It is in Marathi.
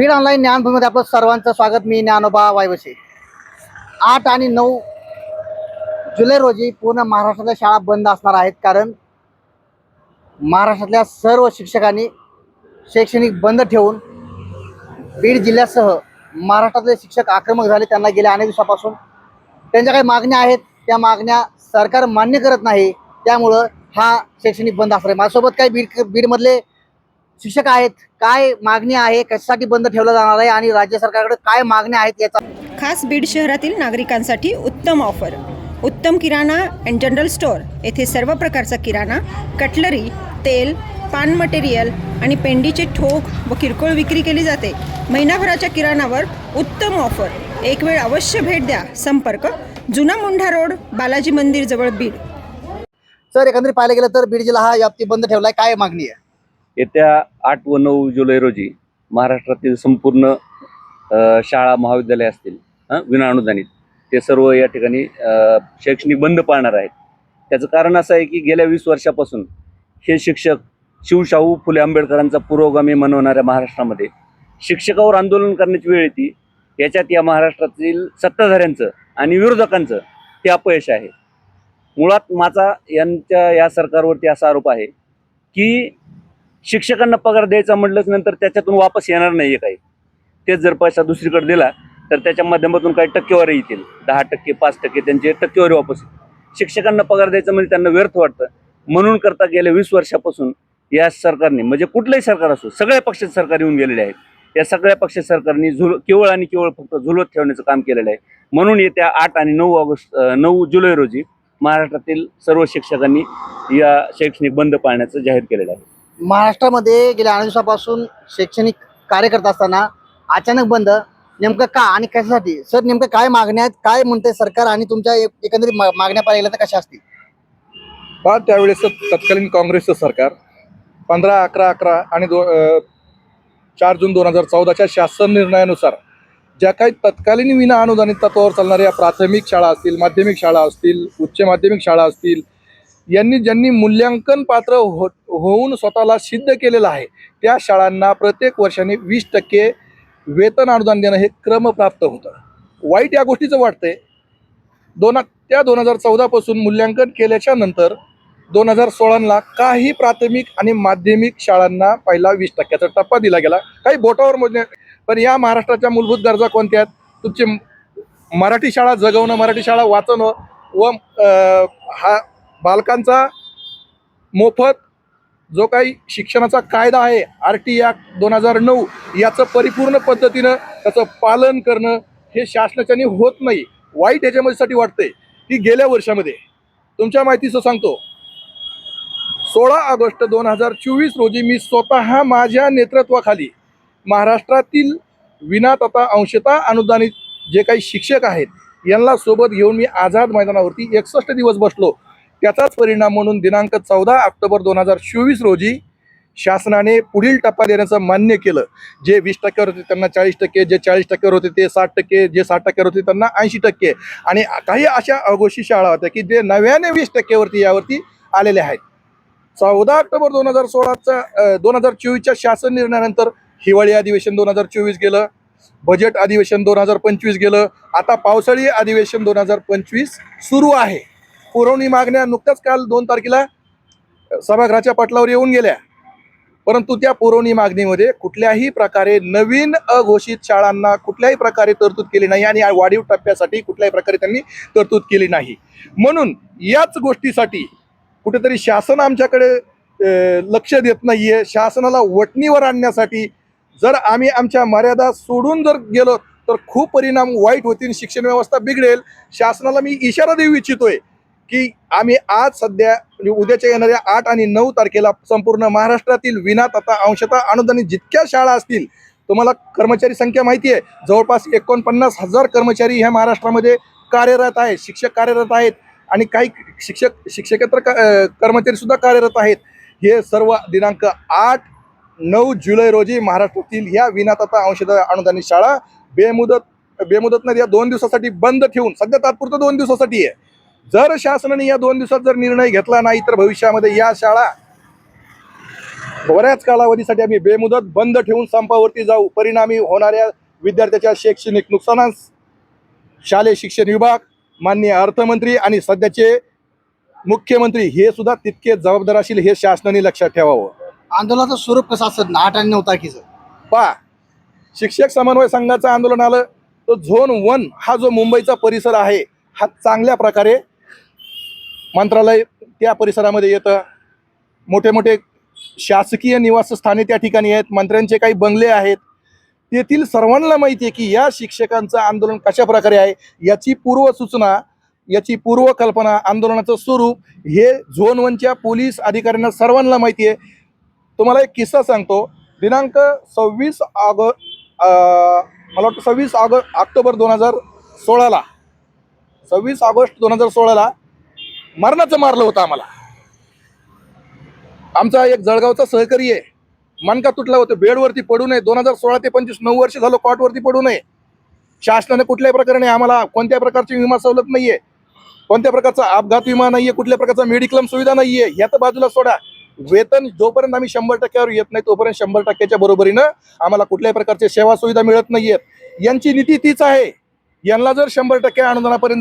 बीड ऑनलाईन ज्ञानभूमीमध्ये आपलं सर्वांचं स्वागत. मी ज्ञानोबा वायवसे आठ आणि नऊ जुलै रोजी पूर्ण महाराष्ट्रातल्या शाळा बंद असणार आहेत. कारण महाराष्ट्रातल्या सर्व शिक्षकांनी शैक्षणिक बंद ठेवून बीड जिल्ह्यासह महाराष्ट्रातले शिक्षक आक्रमक झाले. त्यांना गेल्या अनेक दिवसापासून त्यांच्या काही मागण्या आहेत. त्या मागण्या सरकार मान्य करत नाही. त्यामुळं हा शैक्षणिक बंद असणार आहे. माझ्यासोबत काही बीड बीडमधले शिक्षक आहेत काय मागणी आहे कशासाठी बंद ठेवलं जाणार आहे आणि राज्य सरकारकडे काय मागण्या आहेत याचा खास बीड शहरातील नागरिकांसाठी उत्तम ऑफर. उत्तम किराणा अँड जनरल स्टोअर येथे सर्व प्रकारचा किराणा कटलरी तेल पान मटेरियल आणि पेंडीचे ठोक व किरकोळ विक्री केली जाते. महिनाभराच्या किराणावर उत्तम ऑफर. एक वेळ अवश्य भेट द्या. संपर्क जुना मुंढा रोड बालाजी मंदिर जवळ बीड. सर एकंदरीत पाहायला गेलं तर बीड जिल्हा हा व्याप्ती बंद ठेवलाय. काय मागणी आहे? येत्या आठ व नऊ जुलै रोजी महाराष्ट्रातील संपूर्ण शाळा महाविद्यालय असतील हं, विनाअनुदानित ते सर्व या ठिकाणी शैक्षणिक बंद पाळणार आहेत. त्याचं कारण असं आहे की गेल्या वीस वर्षापासून हे शिक्षक शिवशाहू फुले आंबेडकरांचा पुरोगामी मनवणाऱ्या महाराष्ट्रामध्ये शिक्षकावर आंदोलन करण्याची वेळ येते. याच्यात या महाराष्ट्रातील सत्ताधाऱ्यांचं आणि विरोधकांचं ते अपयश आहे. मुळात माझा यांच्या या सरकारवरती असा आरोप आहे की शिक्षकांना पगार द्यायचा म्हटलंच नंतर त्याच्यातून वापस येणार नाही आहे काही. तेच जर पैसा दुसरीकडे दिला तर त्याच्या माध्यमातून काही टक्केवारी येतील. दहा टक्के पाच टक्के त्यांचे टक्केवारी वापस येईल शिक्षकांना पगार द्यायचं म्हणजे त्यांना व्यर्थ वाटतं. म्हणून करता गेल्या वीस वर्षापासून या सरकारने म्हणजे कुठलंही सरकार असो सगळ्या पक्षाचे सरकार येऊन गेलेले आहेत. या सगळ्या पक्ष सरकारने झुल केवळ आणि केवळ फक्त झुलवत ठेवण्याचं काम केलेलं आहे. म्हणून येत्या आठ आणि नऊ ऑगस्ट नऊ जुलै रोजी महाराष्ट्रातील सर्व शिक्षकांनी या शैक्षणिक बंद पाळण्याचं जाहीर केलेलं आहे. महाराष्ट्रामध्ये गेल्या अनेक दिवसापासून शैक्षणिक कार्य करत असताना अचानक बंद. नेमकं का आणि कशासाठी? सर नेमकं काय मागण्या आहेत? काय म्हणते सरकार आणि तुमच्या एक- एकंदरीत मा- मागण्या पाहिल्या गेल्या तर कशा असतील? पहा त्यावेळेस तत्कालीन काँग्रेसचं सरकार पंधरा अकरा अकरा आणि दो अ, चार जून दोन हजार चौदाच्या शासन निर्णयानुसार ज्या काही तत्कालीन विना अनुदानित तत्वावर चालणाऱ्या प्राथमिक शाळा असतील माध्यमिक शाळा असतील उच्च माध्यमिक शाळा असतील यांनी ज्यांनी मूल्यांकन पात्र हो होऊन स्वतःला सिद्ध केलेलं आहे त्या शाळांना प्रत्येक वर्षाने वीस टक्के वेतन अनुदान देणं हे क्रमप्राप्त होतं. वाईट या गोष्टीचं वाटतंय. दोन त्या दोन हजार चौदापासून मूल्यांकन केल्याच्यानंतर दोन हजार सोळाला काही प्राथमिक आणि माध्यमिक शाळांना पहिला वीस टक्क्याचा टप्पा दिला गेला. काही बोटावर मोजण्या पण या महाराष्ट्राच्या मूलभूत गरजा कोणत्या आहेत? तुमची मराठी शाळा जगवणं मराठी शाळा वाचवणं व हा बालकांचा मोफत जो काही शिक्षणाचा कायदा आहे आर टी ॲक्ट दोन हजार नऊ याचं परिपूर्ण पद्धतीनं त्याचं पालन करणं हे शासनाच्याने होत नाही. वाईट याच्यामध्ये वाटतंय की गेल्या वर्षामध्ये तुमच्या माहितीचं सांगतो. सोळा ऑगस्ट दोन हजार चोवीस रोजी मी स्वतः माझ्या नेतृत्वाखाली महाराष्ट्रातील विना तथा अंशता अनुदानित जे काही शिक्षक आहेत यांना सोबत घेऊन मी आझाद मैदानावरती एकसष्ट दिवस बसलो. त्याचाच परिणाम म्हणून दिनांक चौदा ऑक्टोबर दोन हजार चोवीस रोजी शासनाने पुढील टप्पा देण्याचं मान्य केलं. जे वीस टक्क्यावर होते त्यांना चाळीस टक्के जे चाळीस टक्क्यावर होते ते साठ टक्के जे साठ टक्क्यावर होते त्यांना ऐंशी टक्के. आणि काही अशा अघोषी शाळा होत्या की जे नव्याने वीस टक्क्यावरती यावरती आलेले आहेत. चौदा ऑक्टोबर दोन हजार सोळाचा दोन हजार चोवीसच्या शासन निर्णयानंतर हिवाळी अधिवेशन दोन हजार चोवीस गेलं बजेट अधिवेशन दोन हजार पंचवीस गेलं आता पावसाळी अधिवेशन दोन हजार पंचवीस सुरू आहे. पुरवणी मागण्या नुकत्याच काल दोन तारखेला सभागृहाच्या पटलावर येऊन गेल्या. परंतु त्या पुरवणी मागणीमध्ये कुठल्याही प्रकारे नवीन अघोषित शाळांना कुठल्याही प्रकारे तरतूद केली नाही आणि वाढीव टप्प्यासाठी कुठल्याही प्रकारे त्यांनी तरतूद केली नाही. म्हणून याच गोष्टीसाठी कुठेतरी शासन आमच्याकडे लक्ष देत नाहीये. शासनाला वटणीवर आणण्यासाठी जर आम्ही आमच्या मर्यादा सोडून जर गेलो तर खूप परिणाम वाईट होतील शिक्षण व्यवस्था बिघडेल. शासनाला मी इशारा देऊ इच्छितोय की आम्ही आज सध्या म्हणजे उद्याच्या येणाऱ्या आठ आणि नऊ तारखेला संपूर्ण महाराष्ट्रातील विना तथा अंशतः अनुदानित जितक्या शाळा असतील तुम्हाला कर्मचारी संख्या माहिती आहे. जवळपास एकोणपन्नास हजार कर्मचारी ह्या महाराष्ट्रामध्ये कार्यरत आहेत शिक्षक कार्यरत आहेत आणि काही शिक्षक शिक्षकेतर क- कर्मचारी सुद्धा कार्यरत आहेत. हे सर्व दिनांक आठ नऊ जुलै रोजी महाराष्ट्रातील ह्या विना तथा अंशतः अनुदानित शाळा बेमुदत बेमुदत नाही या दोन दिवसासाठी बंद ठेवून सध्या तात्पुरतं दोन दिवसासाठी आहे. जर शासनाने या दोन दिवसात जर निर्णय घेतला नाही तर भविष्यामध्ये या शाळा बऱ्याच कालावधीसाठी आम्ही बेमुदत बंद ठेवून संपावरती जाऊ. परिणामी होणाऱ्या विद्यार्थ्याच्या शैक्षणिक नुकसानास शालेय शिक्षण विभाग माननीय अर्थमंत्री आणि सध्याचे मुख्यमंत्री हे सुद्धा तितके जबाबदार असतील हे शासनाने लक्षात ठेवावं. आंदोलनाचं स्वरूप कसं असतं? आठ आणि नऊ तारखेचं पा शिक्षक समन्वय संघाचं आंदोलन आलं तर झोन वन हा जो मुंबईचा परिसर आहे हा चांगल्या प्रकारे मंत्रालय त्या परिसरामध्ये येतं. मोठे मोठे शासकीय निवासस्थाने त्या ठिकाणी आहेत. मंत्र्यांचे काही बंगले आहेत. तेथील सर्वांना माहिती आहे की या शिक्षकांचं आंदोलन कशा प्रकारे आहे याची पूर्वसूचना याची पूर्वकल्पना आंदोलनाचं स्वरूप हे झोन वनच्या पोलीस अधिकाऱ्यांना सर्वांना माहिती आहे. तुम्हाला एक किस्सा सांगतो. दिनांक सव्वीस ऑग मला वाटतं सव्वीस ऑग ऑक्टोबर दोन हजार सोळाला. सव्वीस ऑगस्ट दोन हजार सोळाला मरणाचं मारलं होतं आम्हाला. आमचा एक जळगावचा सहकारी आहे. मनका तुटला होतं. बेडवरती पडू नये. दोन हजार सोळा ते पंचवीस नऊ वर्ष झालं कॉटवरती पडू नये. शासनाने कुठल्याही प्रकारे आम्हाला कोणत्या प्रकारची विमा सवलत नाहीये. कोणत्या प्रकारचा अपघात विमा नाहीये कुठल्या प्रकारचा मेडिक्लेम सुविधा नाहीये. ह्या तर बाजूला सोडा. वेतन जोपर्यंत आम्ही शंभर टक्क्यावर येत नाही तोपर्यंत शंभर टक्क्याच्या बरोबरीनं आम्हाला कुठल्याही प्रकारच्या सेवा सुविधा मिळत नाहीयेत. यांची नीती तीच आहे. यांना जर शंभर टक्के अनुदानापर्यंत